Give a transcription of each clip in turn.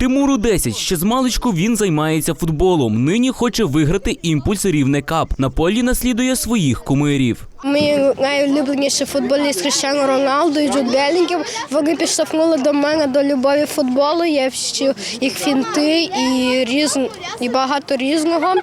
Тимуру 10. Ще з маличку він займається футболом. Нині хоче виграти імпульс рівне кап. На полі наслідує своїх кумирів. Мій найулюбленіший футболіст Кріштиану Роналду і Джуд Белінгем. Вони підштовхнули до мене до любові футболу. Я вчив їх фінти і різ... і багато різного,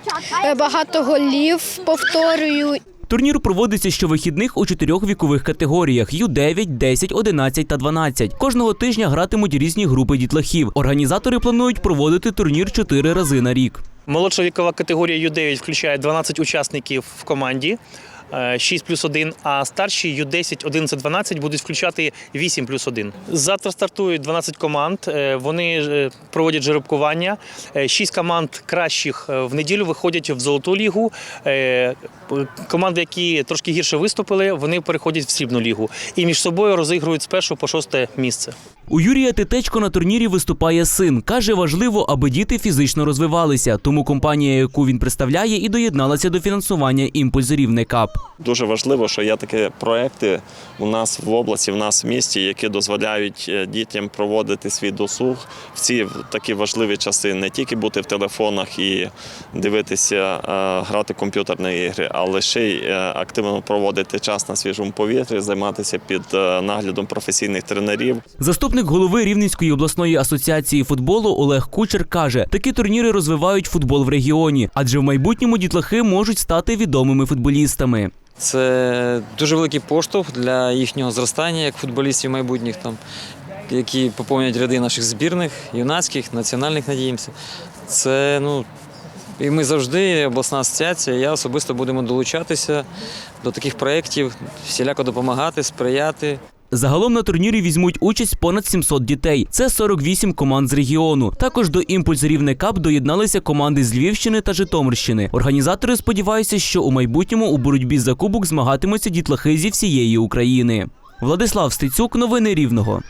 Е, багато голів повторюю. Турнір проводиться щовихідних у чотирьох вікових категоріях: Ю-9, 10, 11 та 12. Кожного тижня гратимуть різні групи дітлахів. Організатори планують проводити турнір чотири рази на рік. Молодша вікова категорія Ю-9 включає 12 учасників в команді. Е, 6 плюс 1, а старші Ю-10, 11, 12 будуть включати 8 плюс 1. Завтра стартують 12 команд. е, Вони е, проводять жеребкування. 6 команд кращих е, в неділю виходять в золоту лігу. Е, Команди, які трошки гірше виступили, вони переходять в срібну лігу. І між собою розігрують з першого по шосте місце. У Юрія Титечко на турнірі виступає син. Каже, важливо, аби діти фізично розвивалися. Тому компанія, яку він представляє, і доєдналася до фінансування імпульс рівне кап. Дуже важливо, що є такі проекти у нас в області, в нас в місті, які дозволяють е, дітям проводити свій досуг в ці такі важливі часи, не тільки бути в телефонах і дивитися, е, грати комп'ютерні ігри, але ще й е, активно проводити час на свіжому повітрі, займатися під наглядом професійних тренерів. Заступник голови Рівненської обласної асоціації футболу Олег Кучер каже, такі турніри розвивають футбол в регіоні, адже в майбутньому дітлахи можуть стати відомими футболістами. Це дуже великий поштовх для їхнього зростання як футболістів майбутніх, там, які поповнять ряди наших збірних, юнацьких, національних, надіємося. Це, ну, і ми завжди, обласна асоціація, я особисто будемо долучатися до таких проєктів, всіляко допомагати, сприяти. Загалом на турнірі візьмуть участь понад 700 дітей. Це 48 команд з регіону. Також до імпульс рівне кап доєдналися команди з Львівщини та Житомирщини. Організатори сподіваються, що у майбутньому у боротьбі за кубок змагатимуться дітлахи зі всієї України. Владислав Стецюк, новини Рівного.